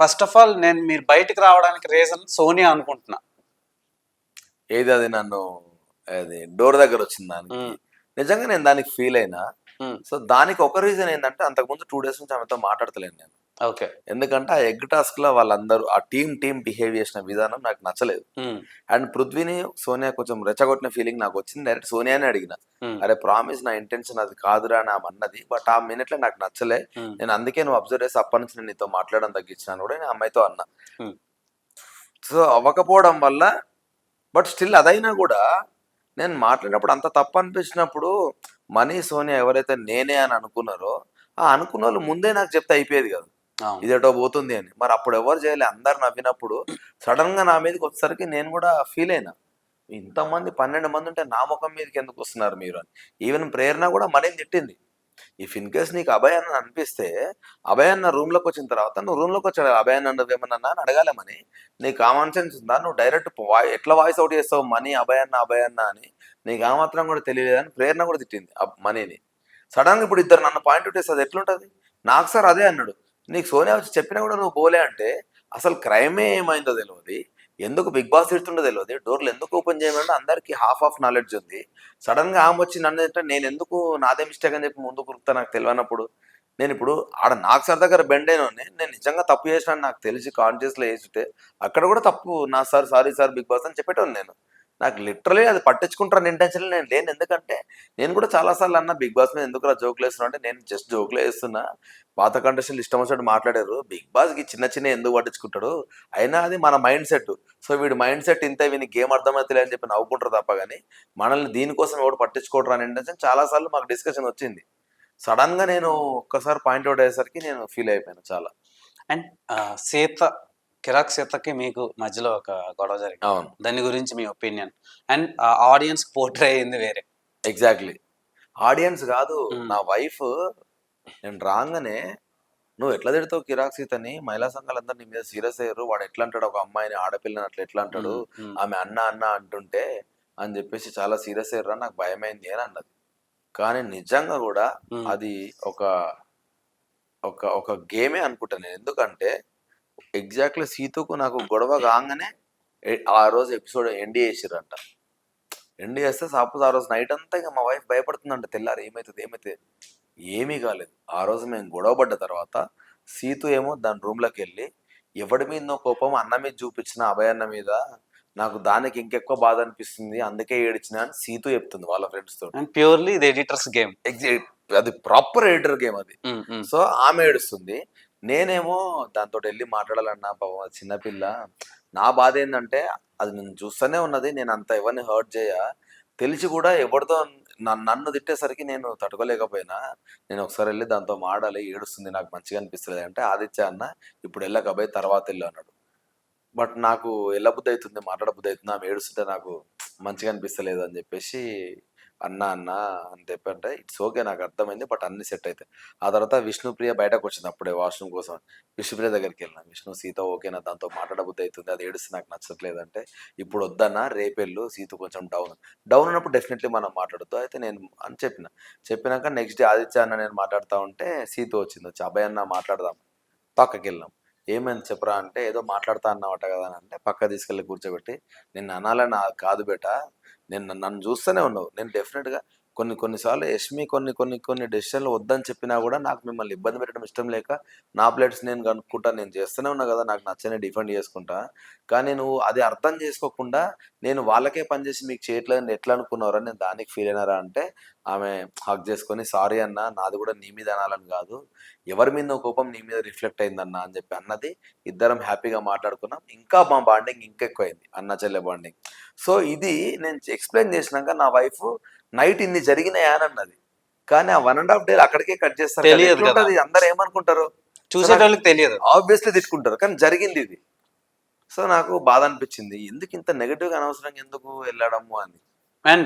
First of all నేను మీరు బయటకు రావడానికి రీజన్ సోనియా అనుకుంటున్నా ఏది అది నన్ను అది డోర్ దగ్గర వచ్చింది దానికి. నిజంగా నేను దానికి ఫీల్ అయినా. సో దానికి ఒక రీజన్ ఏంటంటే అంతకుముందు టూ డేస్ నుంచి ఆమెతో మాట్లాడతలేను నేను ఓకే. ఎందుకంటే ఆ ఎగ్ టాస్క్లో వాళ్ళందరూ ఆ టీం టీం బిహేవ్ చేసిన విధానం నాకు నచ్చలేదు. అండ్ పృథ్వీని సోనియా కొంచెం రెచ్చగొట్టిన ఫీలింగ్ నాకు వచ్చింది. డైరెక్ట్ సోనియానే అడిగిన. అరే ప్రామిస్ నా ఇంటెన్షన్ అది కాదురా అని ఆమె అన్నది. బట్ ఆ మినిట్లో నాకు నచ్చలే. నేను అందుకే నువ్వు అబ్జర్వ్ చేసి అప్పటి నుంచి నేను నీతో మాట్లాడడం తగ్గించినాను కూడా నేను అమ్మాయితో అన్నా. సో అవ్వకపోవడం వల్ల బట్ స్టిల్ అదైనా కూడా నేను మాట్లాడినప్పుడు అంత తప్పు అనిపించినప్పుడు మనీ సోనియా ఎవరైతే నేనే అని అనుకున్నారో ఆ అనుకున్న వాళ్ళు ముందే నాకు చెప్తే అయిపోయేది కదా. ఇదేటో పోతుంది అని. మరి అప్పుడు ఎవరు చేయలే? అందరు నవ్వినప్పుడు సడన్గా నా మీదకి వచ్చేసరికి నేను కూడా ఫీల్ అయినా. ఇంతమంది పన్నెండు మంది ఉంటే నా ముఖం మీదకి ఎందుకు వస్తున్నారు మీరు అని. ఈవెన్ ప్రేరణ కూడా మనీని తిట్టింది. ఇఫ్ ఇన్ కేస్ నీకు అభయ్ అన్న అనిపిస్తే అభయాన్న అన్న రూమ్లోకి వచ్చిన తర్వాత నువ్వు రూమ్లోకి వచ్చాడు అభయ్ అన్నది ఏమన్నా అని అడగాలేమని నీ కామన్ సెన్స్ ఉందా? నువ్వు డైరెక్ట్ వాయి ఎట్లా వాయిస్ అవుట్ చేస్తావు మనీ అభయాన్న అభయాన్న అని. నీకు ఆ మాత్రం కూడా తెలియలేదని ప్రేరణ కూడా తిట్టింది మనీని. సడన్ ఇప్పుడు ఇద్దరు నన్ను పాయింట్ అవుట్ చేస్తే అది ఎట్లుంటది? నాకు సార్ అదే అన్నాడు. నీకు సోనియా వచ్చి చెప్పినా కూడా నువ్వు పోలే అంటే అసలు క్రైమే ఏమైందో తెలియదు ఎందుకు బిగ్ బాస్ తిడుతుండో తెలియదు డోర్లు ఎందుకు ఓపెన్ చేయమంటే అందరికీ హాఫ్ ఆఫ్ నాలెడ్జ్ ఉంది. సడన్గా ఆమె వచ్చి నన్ను అంటే నేను ఎందుకు నాదే మిస్టేక్ అని చెప్పి ముందు కురుకుతా నాకు తెలియనప్పుడు నేను ఇప్పుడు ఆడ నాకు సార్ దగ్గర బెండ్ అయిన నేను నిజంగా తప్పు చేసినా నాకు తెలిసి కాన్షియస్లో లో అక్కడ కూడా తప్పు నా sir sorry sir big boss అని చెప్పేటోను నేను. నాకు లిటరలీ అది పట్టించుకుంటాను ఇంటెన్షన్ నేను లేను. ఎందుకంటే నేను కూడా చాలా సార్లు అన్న బిగ్ బాస్ మీద ఎందుకు జోకులు వేస్తున్నా అంటే నేను జస్ట్ జోకులు వేస్తున్నా. పాత కంటెస్టెంట్లు ఇష్టం వచ్చినట్టు మాట్లాడారు. బిగ్ బాస్కి చిన్న చిన్న ఎందుకు పట్టించుకుంటాడు? అయినా అది మన మైండ్ సెట్ సో వీడి మైండ్ సెట్ ఇంతే వీని గేమ్ అర్థమవుతలే అని చెప్పి నవ్వుకుంటారు తప్ప కానీ మనల్ని దీనికోసం ఎవడు పట్టించుకోవడం అని ఇంటెన్షన్ చాలాసార్లు మాకు డిస్కషన్ వచ్చింది. సడన్గా నేను ఒక్కసారి పాయింట్అవుట్ అయ్యేసరికి నేను ఫీల్ అయిపోయాను చాలా. అండ్ సీత కిరాక్ సీతకి మీకు మధ్యలో ఒక గొడవ జరిగింది. అవును. దాని గురించి మీ ఒపీనియన్? అండ్ ఆడియన్స్ పోర్ట్రే అయింది వేరే. ఎగ్జాక్ట్లీ. ఆడియన్స్ కాదు. నా వైఫ్ నేను రాగానే నువ్వు ఎట్లా తిడతావు కిరాక్ సీతని? మహిళా సంఘాలందరూ నీ మీద సీరియస్ అయ్యారు. వాడు ఎట్లా అంటాడు ఒక అమ్మాయిని ఆడపిల్లని అట్లా ఎట్లా అంటాడు ఆమె అన్న అన్న అంటుంటే అని చెప్పేసి చాలా సీరియస్ అయ్యారా నాకు భయమైంది అని అన్నది. కానీ నిజంగా కూడా అది ఒక ఒక ఒక గేమే అనుకుంటా నేను. ఎందుకంటే ఎగ్జాక్ట్లీ సీతుకు నాకు గొడవ కాగానే ఆ రోజు ఎపిసోడ్ ఎండి చేసిరంట ఎండి చేస్తే సపోజ్ ఆ రోజు నైట్ అంతా ఇంకా మా వైఫ్ భయపడుతుందంట తెల్లారు ఏమవుతుంది ఏమైతే ఏమీ కాలేదు. ఆ రోజు మేము గొడవ పడ్డ తర్వాత సీతు ఏమో దాని రూమ్లోకి వెళ్ళి ఎవడి మీద కోపం అన్న మీద చూపించిన అభయ అన్న మీద నాకు దానికి ఇంకెక్కువ బాధ అనిపిస్తుంది అందుకే ఏడిచిన అని సీతు చెప్తుంది వాళ్ళ ఫ్రెండ్స్ అండ్ ప్యూర్లీ ఇది ఎడిటర్స్ గేమ్. ఎగ్జాక్ట్ అది ప్రాపర్ ఎడిటర్ గేమ్ అది. సో ఆమె ఏడుస్తుంది నేనేమో దాంతో వెళ్ళి మాట్లాడాలన్నా పాపం అది చిన్నపిల్ల నా బాధ ఏంటంటే అది నేను చూస్తూనే ఉన్నది. నేను అంత ఎవరిని హర్ట్ చేయ తెలిసి కూడా ఎవరితో నన్ను నన్ను తిట్టేసరికి నేను తట్టుకోలేకపోయినా. నేను ఒకసారి వెళ్ళి దాంతో మాడాలి ఏడుస్తుంది నాకు మంచిగా అనిపిస్తుంది అంటే ఆదిత్య అన్న ఇప్పుడు వెళ్ళకపోయి తర్వాత వెళ్ళు అన్నాడు. బట్ నాకు వెళ్ళబుద్ధి అవుతుంది మాట్లాడబుద్ధి అవుతుంది ఆమె ఏడుస్తుంటే నాకు మంచిగా అనిపిస్తలేదు అని చెప్పేసి అన్న అన్న అని చెప్పంటే ఇట్స్ ఓకే నాకు అర్థమైంది. బట్ అన్ని సెట్ అవుతాయి ఆ తర్వాత విష్ణుప్రియ బయటకు వచ్చింది అప్పుడే వాష్రూమ్ కోసం. విష్ణుప్రియ దగ్గరికి వెళ్ళిన. విష్ణు సీత ఓకేనా? దాంతో మాట్లాడబుద్ధి అవుతుంది. అది ఏడుస్తే నాకు నచ్చట్లేదు అంటే ఇప్పుడు వద్దన్నా రేపెళ్ళు సీత కొంచెం డౌన్. డౌన్ ఉన్నప్పుడు డెఫినెట్లీ మనం మాట్లాడద్దు. అయితే నేను అని చెప్పిన. చెప్పినాక నెక్స్ట్ డే ఆదిత్య అన్న నేను మాట్లాడుతూ ఉంటే సీత వచ్చింది. వచ్చి అబ్బాయి అన్న మాట్లాడదాం. పక్కకి వెళ్ళాం ఏమైంది? చెప్పరా? అంటే ఏదో మాట్లాడతా అన్నమాట కదా అని అంటే పక్క తీసుకెళ్ళి కూర్చోబెట్టి నేను అనాలని కాదు బేట. నేను నన్ను- చూస్తూనే ఉన్నావు. నేను డెఫినెట్గా కొన్ని కొన్నిసార్లు యష్మి కొన్ని కొన్ని కొన్ని డెసిషన్లు వద్దని చెప్పినా కూడా నాకు మిమ్మల్ని ఇబ్బంది పెట్టడం ఇష్టం లేక నా ప్లేట్స్ నేను కనుక్కుంటా నేను చేస్తూనే ఉన్నా కదా నాకు నచ్చని డిఫెండ్ చేసుకుంటా. కానీ నువ్వు అది అర్థం చేసుకోకుండా నేను వాళ్ళకే పనిచేసి మీకు చేయట్లేదని ఎట్లా అనుకున్నారా నేను దానికి ఫీల్ అయినారా అంటే ఆమె హక్ చేసుకొని సారీ అన్న నాది కూడా నీ మీద అనాలని కాదు. ఎవరి మీద కోపం నీ మీద రిఫ్లెక్ట్ అయిందన్న అని చెప్పి అన్నది. ఇద్దరం హ్యాపీగా మాట్లాడుకున్నాం. ఇంకా మా బాండింగ్ ఇంకా ఎక్కువైంది అన్న చెల్లె బాండింగ్. సో ఇది నేను ఎక్స్ప్లెయిన్ చేసినాక నా వైఫ్ నైట్ ఇన్ని జరిగినాయా అని అన్నది. కానీ ఆ వన్ అండ్ హాఫ్ డే అక్కడికే కట్ చేస్తారు తెలియదు? అందరు ఏమనుకుంటారు? చూసేటోళ్ళకి తెలియదు. ఆబ్వియస్లీ తిట్టుకుంటారు కానీ జరిగింది ఇది. సో నాకు బాధ అనిపించింది. ఎందుకు ఇంత నెగిటివ్గా అనవసరంగా ఎందుకు వెళ్ళడము అని. అండ్